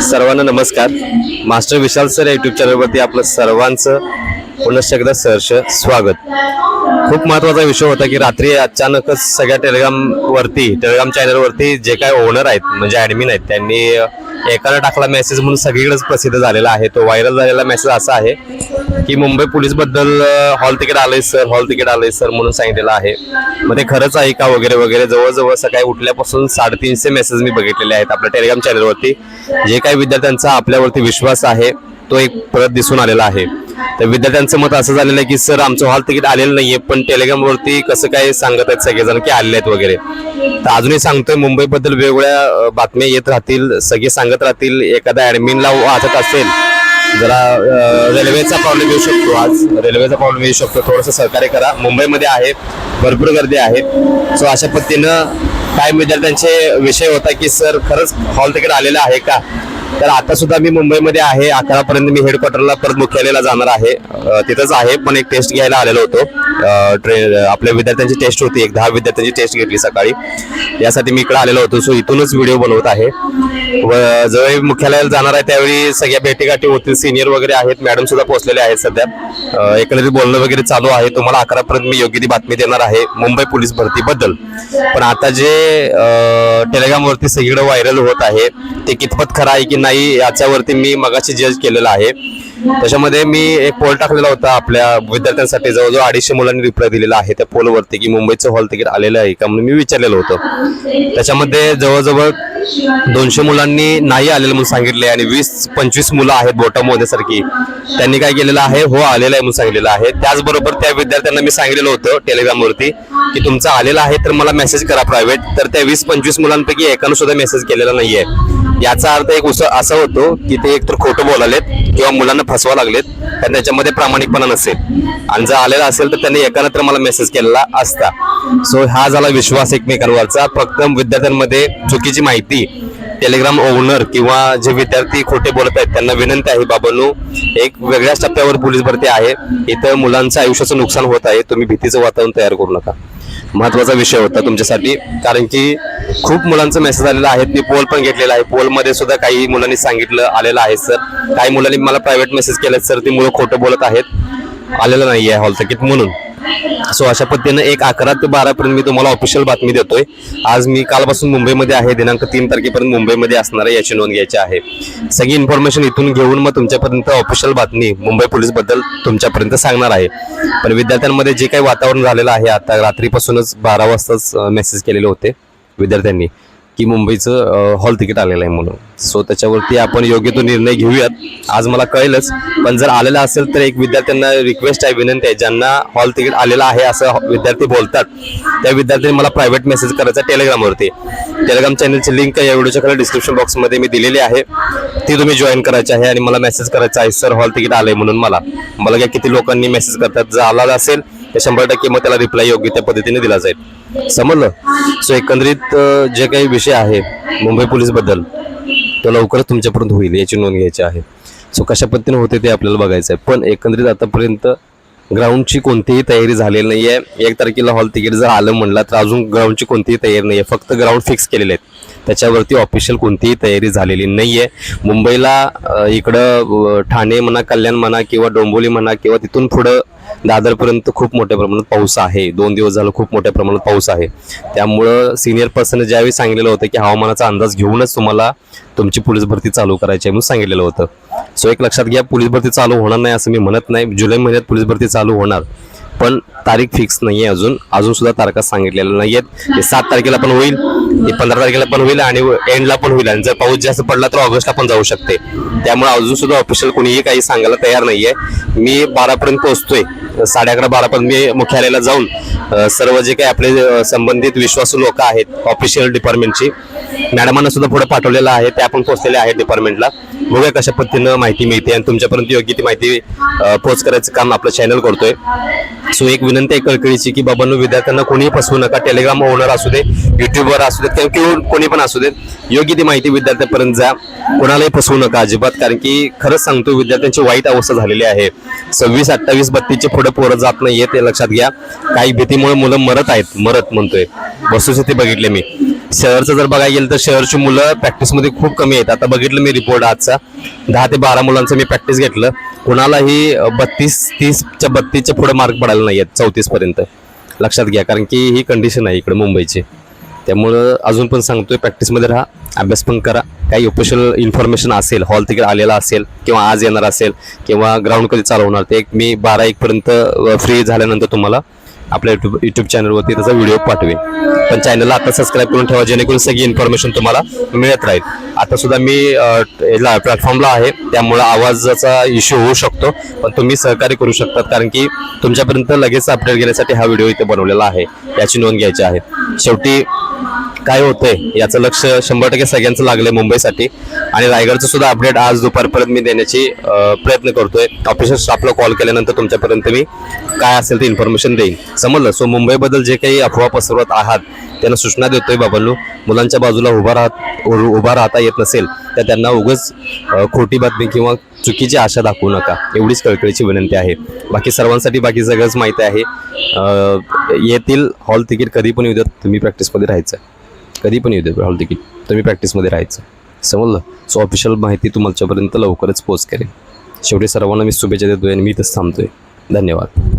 सर्वांना नमस्कार. Master Vishal sir YouTube चॅनलवरती आपलं सर्वांचं पुनश्च एकदा सहर्ष स्वागत. खूप महत्त्वाचा विषय होता की रात्री अचानकच सगळ्या टेलिग्रामवरती टेलिग्राम चॅनलवरती जे काय ओनर आहेत म्हणजे ॲडमिन आहेत त्यांनी एकाला टाकला मेसेज म्हणून सगळीकडेच प्रसिद्ध झालेला आहे. तो व्हायरल झालेला मेसेज असा आहे की मुंबई पोलीसबद्दल हॉल तिकीट आलंय सर हॉल तिकीट आलंय सर म्हणून सांगितलेलं आहे. मग ते खरंच आहे का वगैरे वगैरे? जवळजवळ सकाळी उठल्यापासून साडेतीनशे मेसेज मी बघितलेले आहेत आपल्या टेलिग्राम चॅनलवरती जे काही विद्यार्थ्यांचा आपल्यावरती विश्वास आहे तो एक परत दिसून आलेला आहे. तर विद्यार्थ्यांचं मत असं झालेलं आहे की सर आमचं हॉल तिकीट आलेलं नाहीये पण टेलिग्रामवरती कसं काय सांगत आहेत सगळेजण की आलेले आहेत वगैरे? तर अजूनही सांगतोय मुंबईबद्दल वेगवेगळ्या बातम्या येत राहतील सगळे सांगत राहतील. एखादा ऍडमिनला वाचत असेल जरा रेल्वेचा प्रॉब्लेम येऊ शकतो आज. रेल्वेचा प्रॉब्लेम येऊ शकतो. थोडंसं सहकार्य करा. मुंबईमध्ये आहे भरपूर गर्दी आहे सो अशा पद्धतीनं काय विद्यार्थ्यांचे विषय होता की सर खरंच हॉल तिकीट आलेलं आहे का? तर आता सुद्धा मी मुंबईमध्ये आहे. अकरापर्यंत मी हेडक्वार्टरला परत मुख्यालयाला जाणार आहे. तिथंच आहे पण एक टेस्ट घ्यायला आलेलो होतो. ट्रेन आपल्या विद्यार्थ्यांची टेस्ट होती. एक दहा विद्यार्थ्यांची टेस्ट घेतली सकाळी. यासाठी मी इकडे आलेलो होतो. सो इथूनच व्हिडिओ बनवत आहे. व जवळ मुख्यालयाला जाणार आहे त्यावेळी सगळ्या भेटीगाठी होतील. सिनियर वगैरे आहेत. मॅडम सुद्धा पोहोचलेले आहेत सध्या. एकंदरीत बोलणं वगैरे चालू आहे. तुम्हाला अकरापर्यंत मी योग्य ती बातमी देणार आहे. मुंबई पोलीस भरतीबद्दल. पण आता जे टेलिग्रामवरती सगळीकडे व्हायरल होत आहे ते कितपत खरं आहे की नाही याच्यावरती मी मगाशी जज केलेलं आहे. त्याच्यामध्ये मी एक पोल टाकलेला होता आपल्या विद्यार्थ्यांसाठी. जवळजवळ अडीचशे मुलांनी रिप्लाय दिलेला आहे त्या पोलवरती की मुंबईचं हॉल तिकीट आलेलं आहे का म्हणून मी विचारलेलं होतं. त्याच्यामध्ये जवळजवळ दोनशे मुलांनी नाही आलेलं म्हणून सांगितले आणि वीस पंचवीस मुलं आहेत बोटा मोदयासारखी त्यांनी काय केलेलं आहे? हो आलेलं आहे म्हणून सांगितलेलं आहे. त्याचबरोबर त्या विद्यार्थ्यांना मी सांगितलेलं होतं टेलिग्राम वरती की तुमचं आलेलं आहे तर मला मेसेज करा प्रायव्हेट तर त्या वीस पंचवीस मुलांपैकी एकानं सुद्धा मेसेज केलेला नाहीये. याचा अर्थ एक उस- असा होतो की ते एकतर खोटं बोलालेत किंवा मुलांना फसवा लागलेत कारण त्याच्यामध्ये प्रामाणिकपणा नसेल. आणि जर आलेला असेल तर त्यांनी एकानं तर मला मेसेज केलेला असता. सो हा झाला विश्वास एकमेकांवरचा. फक्त विद्यार्थ्यांमध्ये चुकीची माहिती टेलिग्राम ओनर किंवा जे विद्यार्थी खोटे बोलत आहेत त्यांना विनंती आहे बाबांनो एक वेगळ्याच टप्प्यावर पोलीस भरती आहे. इथं मुलांचं आयुष्याचं नुकसान होत आहे. तुम्ही भीतीचं वातावरण तयार करू नका. महत्त्वाचा विषय होता तुमच्यासाठी. कारण की खूप मुलांचं मेसेज आलेला आहे. मी पोल पण घेतलेला आहे. पोलमध्ये सुद्धा काही मुलांनी सांगितलं आलेलं आहे सर काही मुलांनी मला प्रायव्हेट मेसेज केले सर ती मुलं खोटं बोलत आहेत. आलेलं नाही आहे हॉल तिकीट म्हणून. सो अशा पद्धतीनं एक अकरा ते बारा पर्यंत मी तुम्हाला ऑफिशियल बातमी देतोय. आज मी कालपासून मुंबईमध्ये आहे. दिनांक तीन तारखेपर्यंत मुंबईमध्ये असणार आहे. याची नोंद घ्यायची आहे. सगळी इन्फॉर्मेशन इथून घेऊन मग तुमच्यापर्यंत ऑफिशियल बातमी मुंबई पोलीसबद्दल तुमच्यापर्यंत सांगणार आहे. पण विद्यार्थ्यांमध्ये जे काही वातावरण झालेलं आहे आता रात्रीपासूनच बारा वाजताच मेसेज केलेले होते विद्यार्थ्यांनी. की मुंबईचं हॉल तिकीट आलेलं आहे म्हणून. सो त्याच्यावरती आपण योग्य तो निर्णय घेऊयात. आज मला कळेलच पण जर आलेला असेल तर एक विद्यार्थ्यांना रिक्वेस्ट आहे विनंती आहे. ज्यांना हॉल तिकीट आलेलं आहे असं विद्यार्थी बोलतात त्या विद्यार्थ्यांनी मला प्रायव्हेट मेसेज करायचा टेलिग्रामवरती टेलिग्राम चॅनलची लिंक या व्हिडिओच्या खाली डिस्क्रिप्शन बॉक्समध्ये मी दिलेली आहे. ती तुम्ही जॉईन करायची आहे आणि मला मेसेज करायचा आहे सर हॉल तिकीट आलंय म्हणून मला. मला काय किती लोकांनी मेसेज करतात जर आला असेल ते शंभर टक्के मग त्याला रिप्लाय योग्य त्या पद्धतीने दिला जाईल. समजलं? सो एकंदरीत जे काही विषय आहे मुंबई पोलीसबद्दल तो लवकरच तुमच्यापर्यंत होईल याची नोंद घ्यायची आहे. सो कशा पद्धतीने होते ते आपल्याला बघायचं आहे. पण एकंदरीत आतापर्यंत ग्राउंडची कोणतीही तयारी झालेली नाही आहे एक तारखेला हॉल तिकीट जर आलं म्हणला तर अजून ग्राउंडची कोणतीही तयारी नाही आहे फक्त ग्राउंड फिक्स केलेले आहेत. त्याच्यावरती ऑफिशियल कोणतीही तयारी झालेली नाही आहे मुंबईला इकडं ठाणे म्हणा कल्याण म्हणा किंवा डोंबोली म्हणा किंवा तिथून पुढं दादरपर्यंत खूप मोठ्या प्रमाणात पाऊस आहे. दोन दिवस झालं खूप मोठ्या प्रमाणात पाऊस आहे. त्यामुळं सिनियर पर्सन ज्यावेळी सांगितलेलं होतं की हवामानाचा अंदाज घेऊनच तुम्हाला तुमची पोलीस भरती चालू करायची आहे म्हणून सांगितलेलं होतं. सो एक लक्षात घ्या पोलीस भरती चालू होणार नाही असं मी म्हणत नाही. जुलै महिन्यात पोलीस भरती चालू होणार. पण तारीख फिक्स नाही आहे अजून. अजून सुद्धा तारखा सांगितलेल्या नाही आहेत सात तारखेला पण होईल. पंधरा तारखेला पण होईल आणि एंडला पण होईल. आणि जर पाऊस जास्त पडला तर ऑगस्टला पण जाऊ शकते. त्यामुळे अजून सुद्धा ऑफिशियल कोणीही काही सांगायला तयार नाहीये. मी बारापर्यंत पोहोचतोय. साडे अकरा बारापर्यंत मी मुख्यालयाला जाऊन सर्व जे काही आपले संबंधित विश्वासू लोक आहेत ऑफिशियल डिपार्टमेंटची मॅडमांना सुद्धा पुढे पाठवलेलं आहे ते आपण पोहोचलेले आहेत डिपार्टमेंटला बघूया कशा पद्धतीनं माहिती मिळते आणि तुमच्यापर्यंत योग्य ती माहिती पोच करायचं काम आपलं चॅनल करतोय. सो एक विनंती आहे कळकळीची की बाबांनो विद्यार्थ्यांना कोणीही फसवू नका टेलिग्राम ओनर असू दे युट्यूबवर असू देत किंवा कोणी पण असू देत योग्य ती माहिती विद्यार्थ्यापर्यंत जा. कोणालाही फसवू नका अजिबात कारण की खरंच सांगतो विद्यार्थ्यांची वाईट अवस्था झालेली आहे. सव्वीस अठ्ठावीस बत्तीसचे पुढे पोरं जात नाही ते लक्षात घ्या. काही भीती भीतीमुळे मुलं मरत आहेत मरत म्हणतोय. वस्तुस्थिती बघितली मी. शहरचं जर बघायला गेलं तर शहरची मुलं प्रॅक्टिसमध्ये खूप कमी आहेत. आता बघितलं मी रिपोर्ट आजचा. दहा ते बारा मुलांचं मी प्रॅक्टिस घेतलं. कुणालाही बत्तीस तीसच्या बत्तीसच्या पुढे मार्क पडायला नाही आहेत चौतीसपर्यंत लक्षात घ्या कारण की ही कंडिशन आहे इकडे मुंबईची. त्यामुळं अजून पण सांगतोय प्रॅक्टिसमध्ये राहा अभ्यास पण करा. काही ऑफिशियल इन्फॉर्मेशन असेल हॉल तिकीट आलेला असेल किंवा आज येणार असेल किंवा ग्राउंड कधी चालवणार ते एक मी बारा एकपर्यंत फ्री झाल्यानंतर तुम्हाला आपल्या युट्यूब युट्यूब चॅनलवरती त्याचा व्हिडिओ पाठवेन. पण चॅनलला आता सबस्क्राईब करून ठेवा जेणेकरून सगळी इन्फॉर्मेशन तुम्हाला मिळत राहील. आता सुद्धा मी प्लॅटफॉर्मला आहे त्यामुळं आवाजाचा इश्यू होऊ शकतो पण तुम्ही सहकार्य करू शकतात कारण की तुमच्यापर्यंत लगेच अपडेट घेण्यासाठी हा व्हिडिओ इथे बनवलेला आहे. याची नोंद घ्यायची आहे. शेवटी काय होतंय याचं लक्ष शंभर टक्के सगळ्यांचं लागलंय मुंबईसाठी. आणि रायगडचं सुद्धा अपडेट आज दुपारपर्यंत मी देण्याची प्रयत्न करतोय. ऑफिशियल स्टाफला कॉल केल्यानंतर तुमच्यापर्यंत मी काय असेल ते इन्फॉर्मेशन देईन. समजलं? सो मुंबईबद्दल जे काही अफवा पसरवत आहात त्यांना सूचना देतोय बाबांनो मुलांच्या बाजूला उभा राहत उभा राहता येत नसेल तर त्यांना उगच खोटी बातमी किंवा चुकीची आशा दाखवू नका. एवढीच कळकळीची विनंती आहे. बाकी सर्वांसाठी बाकी सगळंच माहिती आहे. येतील हॉल तिकीट कधी पण येऊ द्या तुम्ही प्रॅक्टिसमध्ये राहायचं. कधी पण येऊ दे हॉल तिकीट तुम्ही प्रॅक्टिसमध्ये राहायचं. समजलं? सो ऑफिशियल माहिती तुमच्यापर्यंत लवकरच पोच करेन. शेवटी सर्वांना मी शुभेच्छा देतोय आणि मी इथंच थांबतोय. धन्यवाद.